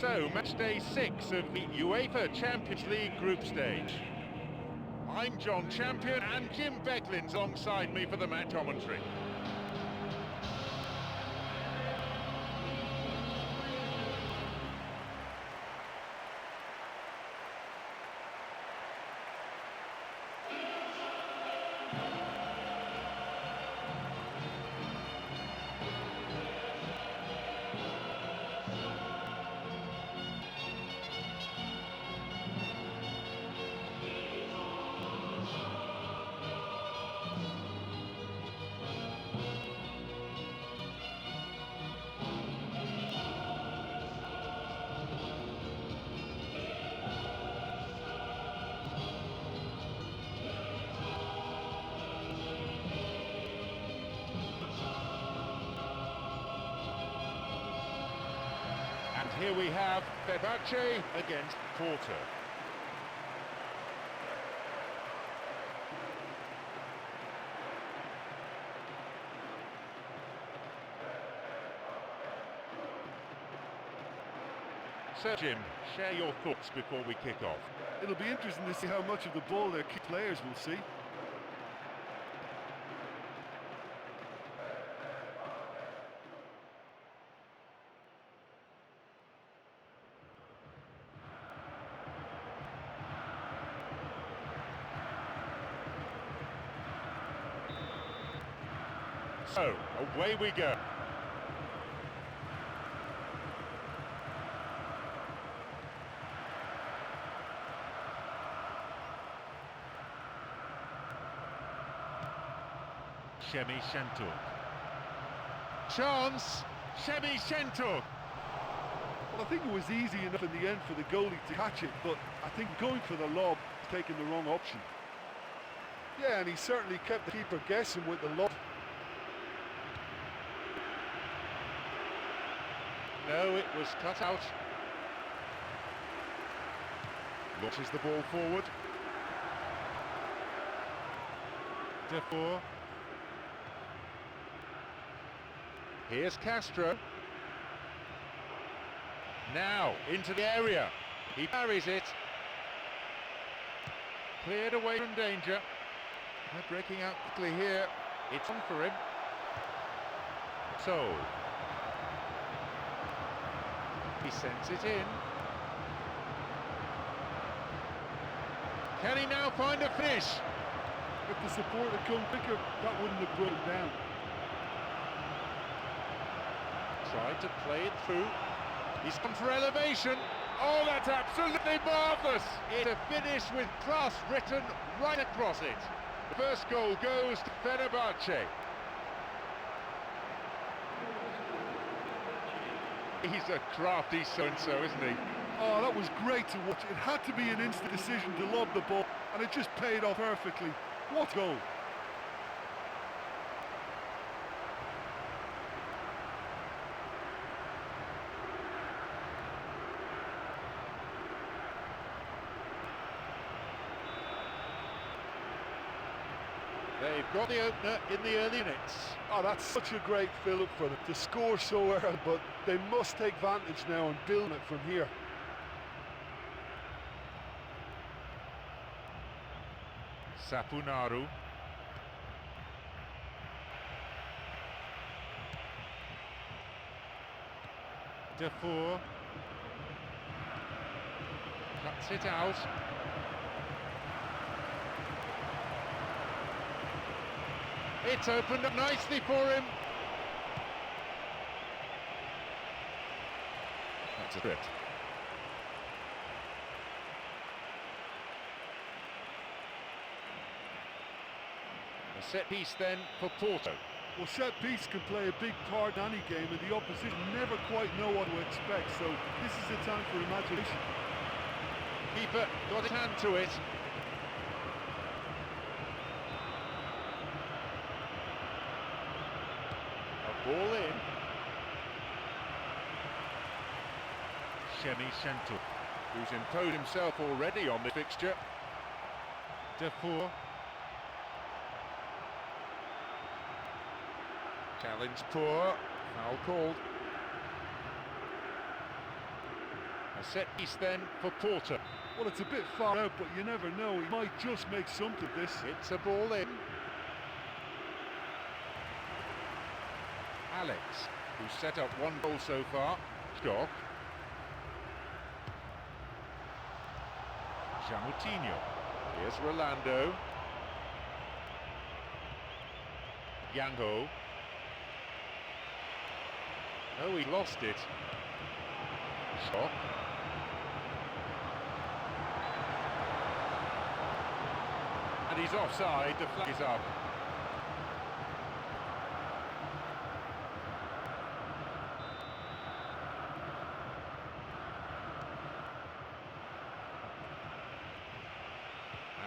So, match day six of the UEFA Champions League group stage. I'm John Champion and Jim Beglin's alongside me for the match commentary. We have Fenerbahce against Porter. So Jim, share your thoughts before we kick off. It'll be interesting to see how much of the ball their key players will see. So, away we go. Shemi Shentuk. Chance! Shemi Shentuk! Well, I think it was easy enough in the end for the goalie to catch it, but I think going for the lob, is taking the wrong option. Yeah, and he certainly kept the keeper guessing with the lob. No, it was cut out. Launches the ball forward. Defour. Here's Castro. Now, into the area. He parries it. Cleared away from danger. They're breaking out quickly here. It's on for him. So, he sends it in. Can he now find a finish? If the support had come quicker, that wouldn't have brought him down. Tried to play it through. He's come for elevation. Oh, that's absolutely marvellous! It's a finish with class written right across it. The first goal goes to Fenerbahce. He's a crafty so-and-so, isn't he? Oh, that was great to watch. It had to be an instant decision to lob the ball, and it just paid off perfectly. What goal! They've got the opener in the early minutes. Oh, that's such a great fill-up for them to score so early, but they must take vantage now and build it from here. Sapunaru. Defour. Cuts it out. It's opened up nicely for him. That's a bit. A set piece then for Porto. Well, set piece can play a big part in any game, and the opposition never quite know what to expect, so this is the time for imagination. Keeper got his hand to it. Ball in. Shemi Shentuk, who's imposed himself already on the fixture. Defour. Challenge poor. Foul called. A set piece then for Porter. Well, it's a bit far out, but you never know. He might just make something of this. It's a ball in. Alex, who's set up one goal so far. Stock. Jamoutinho. Here's Rolando. Yango. Oh, he lost it. Stock. And he's offside, the flag is up.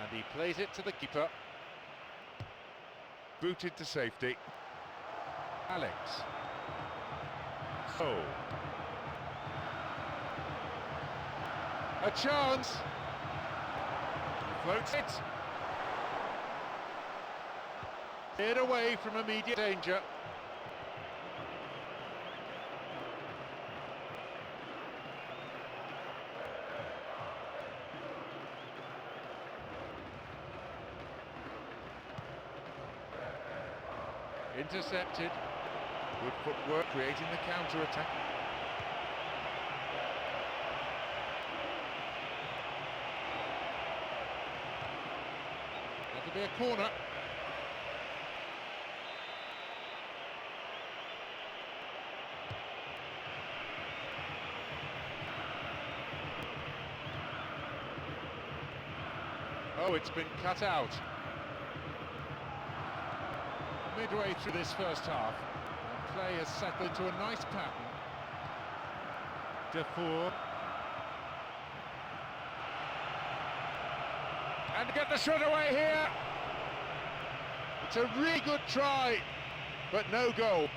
And he plays it to the keeper. Booted to safety. Alex. So. A chance. Floats it. Cleared away from immediate danger. Intercepted. Good footwork creating the counter-attack. That'll be a corner. Oh, it's been cut out. Midway through this first half, and play has settled to a nice pattern. Defour. And get the shot away here. It's a really good try, but no goal.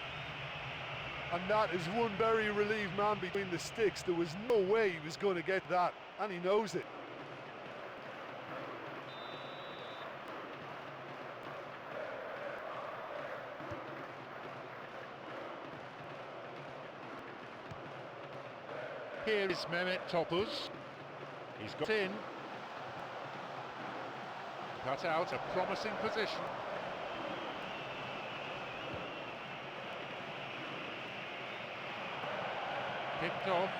And that is one very relieved man between the sticks. There was no way he was going to get that, and he knows it. Here is Mehmet Topuz. He's got in. Cut out, a promising position. Picked off.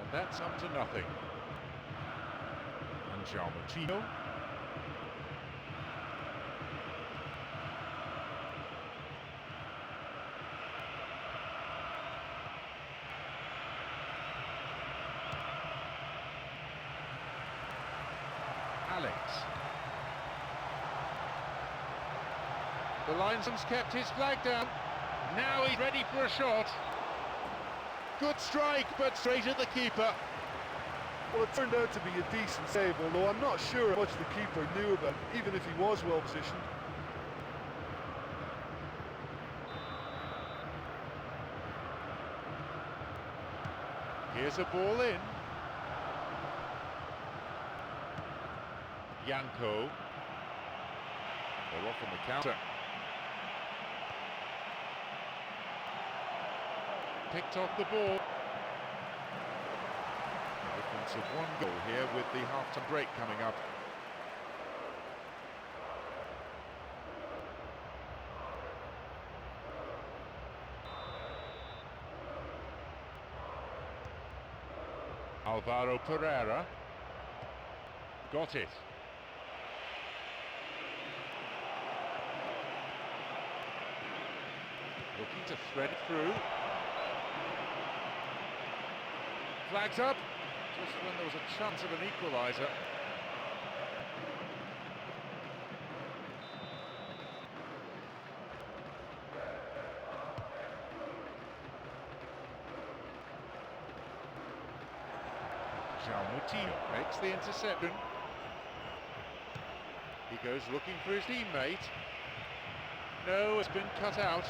And that's up to nothing. And Jalmatino. Alex. The linesman's kept his flag down. Now he's ready for a shot. Good strike, but straight at the keeper. Well, it turned out to be a decent save, although I'm not sure how much the keeper knew about it, even if he was well positioned. Here's a ball in. Yanko. They're off on the counter. Picked off the ball. Difference of one goal here with the half-time break coming up. Alvaro Pereira. Got it. Looking to thread it through. Flags up. Just when there was a chance of an equaliser. Jalmoutinho makes the interception. He goes looking for his teammate. No, it's been cut out.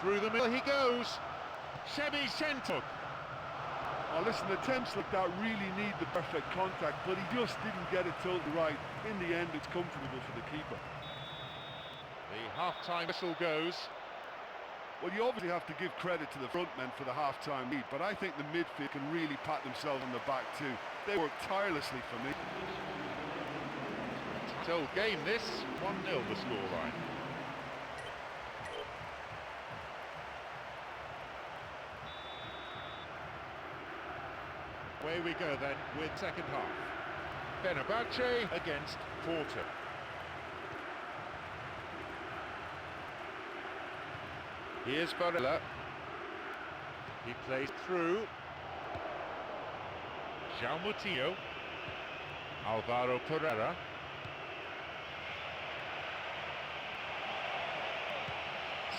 Through the middle he goes. Shemi Shentuk. Oh, listen, the attempts like that really need the perfect contact, but he just didn't get it tilted right. In the end, it's comfortable for the keeper. The half-time whistle goes. Well, you obviously have to give credit to the front men for the half-time lead, but I think the midfield can really pat themselves on the back too. They worked tirelessly for me. Still game this, 1-0 the scoreline. Away we go then with second half. Fenerbahce against Porto. Here's Varela. He plays through. João Moutinho. Alvaro Pereira.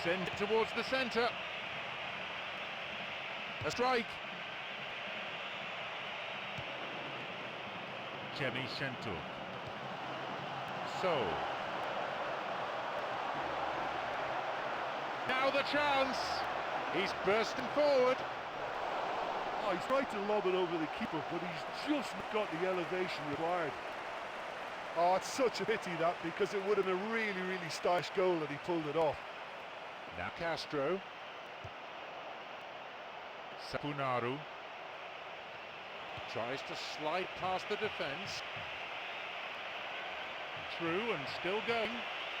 Send it towards the centre. A strike. Chemi Shentu. So. Now the chance. He's bursting forward. Oh, he's tried to lob it over the keeper, but he's just got the elevation required. Oh, it's such a pity that, because it would have been a really, really stylish goal that he pulled it off. Now Castro. Sapunaru. Tries to slide past the defence. Through and still going.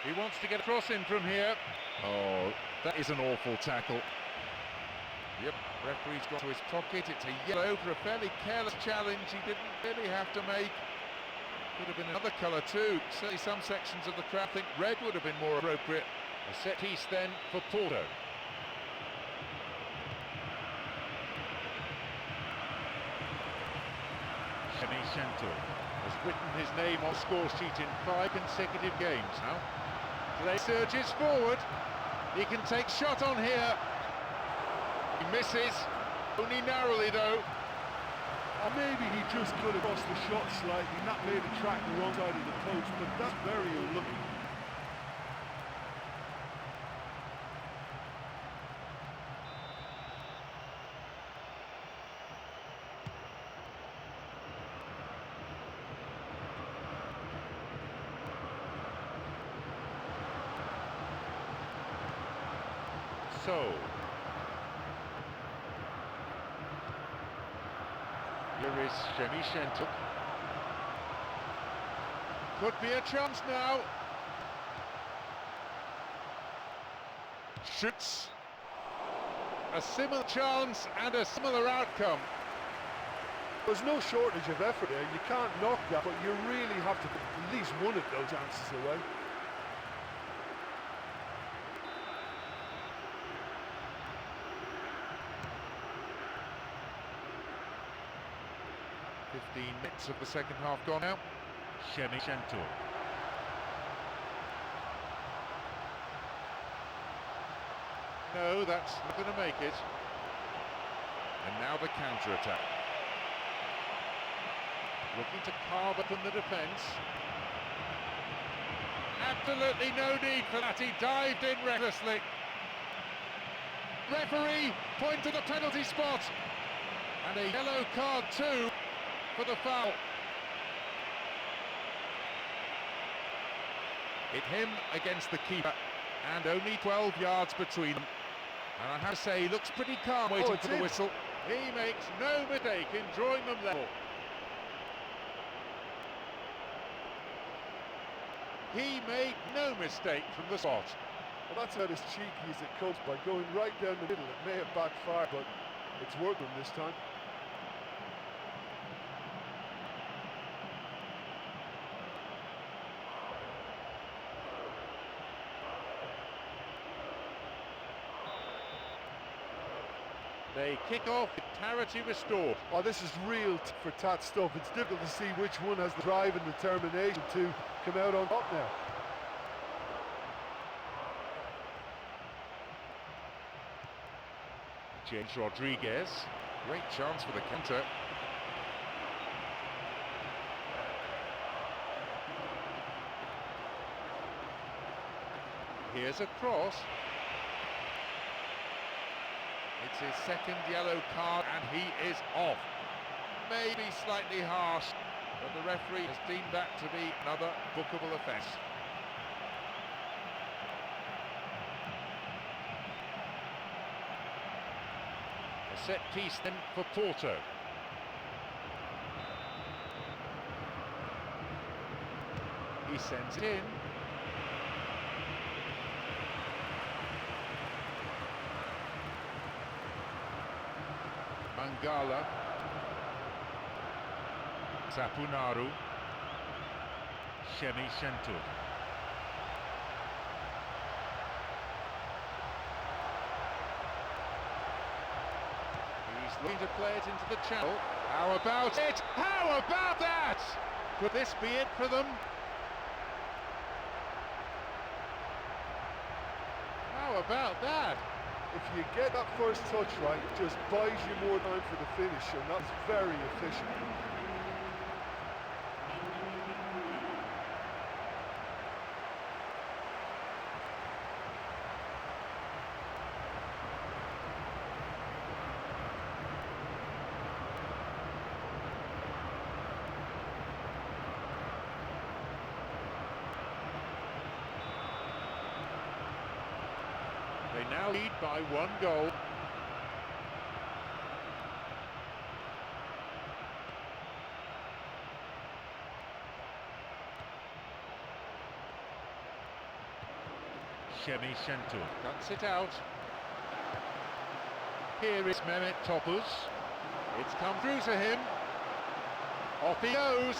He wants to get a cross in from here. Oh, that is an awful tackle. Yep, referee's got to his pocket. It's a yellow for a fairly careless challenge he didn't really have to make. Could have been another colour too. Certainly some sections of the crowd think red would have been more appropriate. A set piece then for Porto. Shemi Shentu has written his name on score sheet in five consecutive games now. Play surges forward. He can take shot on here. He misses, only narrowly though. Or maybe he just could have lost the shot slightly, that made it track the wrong side of the post, but that's very unlucky. So. Here is Shemi Shentuk. Could be a chance now. Shoots. A similar chance and a similar outcome. There's no shortage of effort there, you can't knock that, but you really have to put at least one of those chances away. Fifteen minutes of the second half gone now. Shemi Shentuk. No, that's not going to make it. And now the counter-attack. Looking to carve open the defence. Absolutely no need for that. He dived in recklessly. Referee point to the penalty spot. And a yellow card too for the foul. Hit him against the keeper and only 12 yards between them. And I have to say, he looks pretty calm oh, waiting Oh, for the in. whistle. He makes no mistake in drawing them level. He made no mistake from the spot. Well, that's about as cheeky as it comes by going right down the middle. It may have backfired, but it's them this time. They kick off with parity restored. Oh, this is real for tat stuff. It's difficult to see which one has the drive and determination to come out on top now. James Rodriguez. Great chance for the counter. Here's a cross. His second yellow card and he is off. Maybe slightly harsh, but the referee has deemed that to be another bookable offence. A set piece then for Porto. He sends it in. Mangala. Sapunaru. Shemi Shentur. He's looking to play it into the channel. How about it? How about that? Could this be it for them? How about that? If you get that first touch right, just buys you more time for the finish, and that's very efficient. They now lead by one goal. Shemi Shentur cuts it out. Here is Mehmet Topuz. It's come through to him. Off he goes.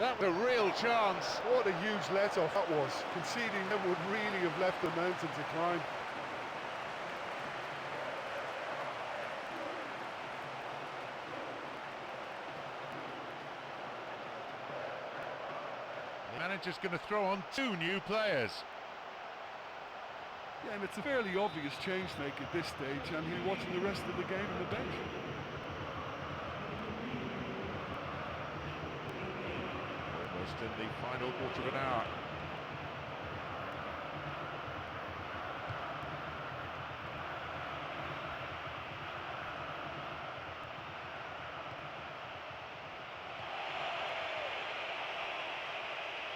That was a real chance. What a huge let-off that was. Conceding them would really have left the mountain to climb. Manager's going to throw on two new players. Yeah, and it's a fairly obvious change make at this stage, and he'll watching the rest of the game on the bench. Almost in the final quarter of an hour.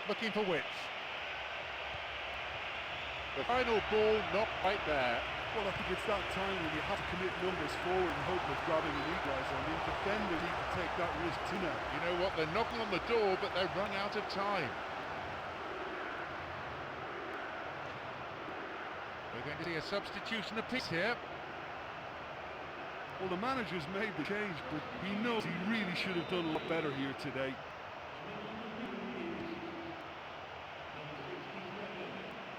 Looking for width. The final ball not quite there. Well, I think it's that time when you have to commit numbers forward and hope of grabbing an equaliser. I mean, defenders need to take that risk too now. You know what? They're knocking on the door, but they've run out of time. We're going to see a substitution apiece here. Well, the manager's made the change, but he knows he really should have done a lot better here today.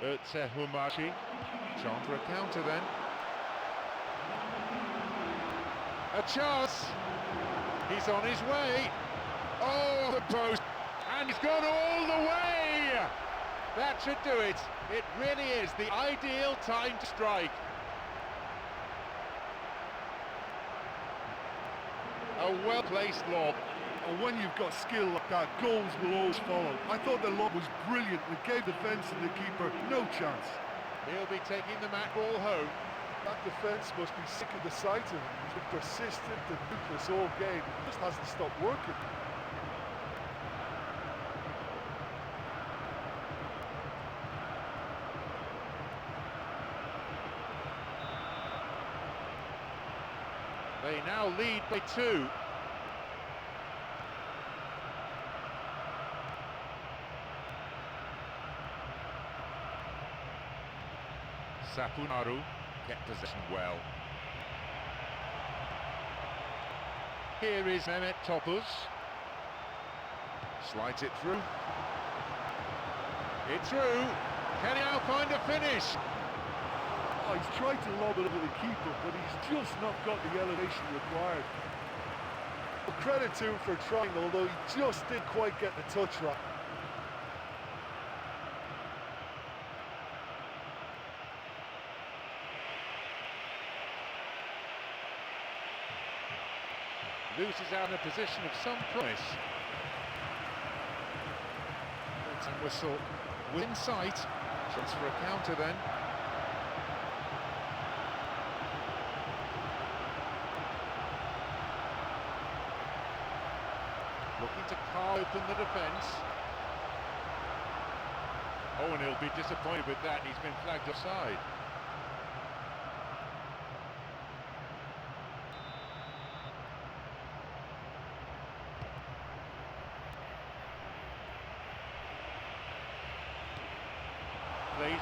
Ertze Humachi. Chance for a counter then. A chance. He's on his way. Oh, the post. And he's gone all the way. That should do it. It really is the ideal time to strike. A well-placed lob. And when you've got skill like that, goals will always follow. I thought the lob was brilliant. It gave the fence and the keeper no chance. He'll be taking the mat ball home. That defence must be sick of the sight of him. He's been persistent and ruthless all game. He just hasn't stopped working. They now lead by two. Sapunaru kept possession well. Here is Mehmet Topuz. Slides it through. It's through. Can he now find a finish? Oh, he's tried to lob it over the keeper, but he's just not got the elevation required. Well, credit to him for trying, although he just didn't quite get the touch right. loses out in a position of some promise. And whistle win sight. Chance for a counter then. Looking to carve open the defence. Oh, and he'll be disappointed with that. He's been flagged offside.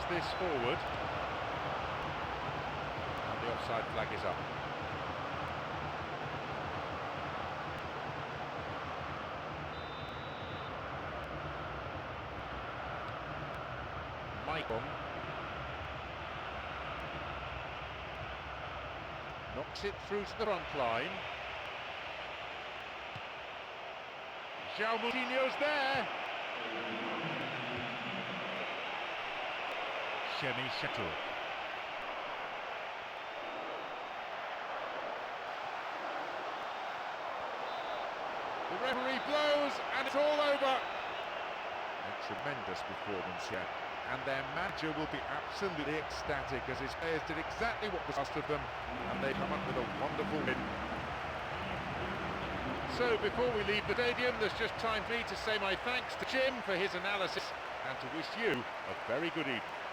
This forward. And the offside flag is up. Michael. Knocks it through to the front line. João Moutinho's there. Shemi Chateau. The referee blows and it's all over. A tremendous performance here. And their manager will be absolutely ecstatic as his players did exactly what was asked of them and they come up with a wonderful win. So before we leave the stadium, there's just time for me to say my thanks to Jim for his analysis and to wish you a very good evening.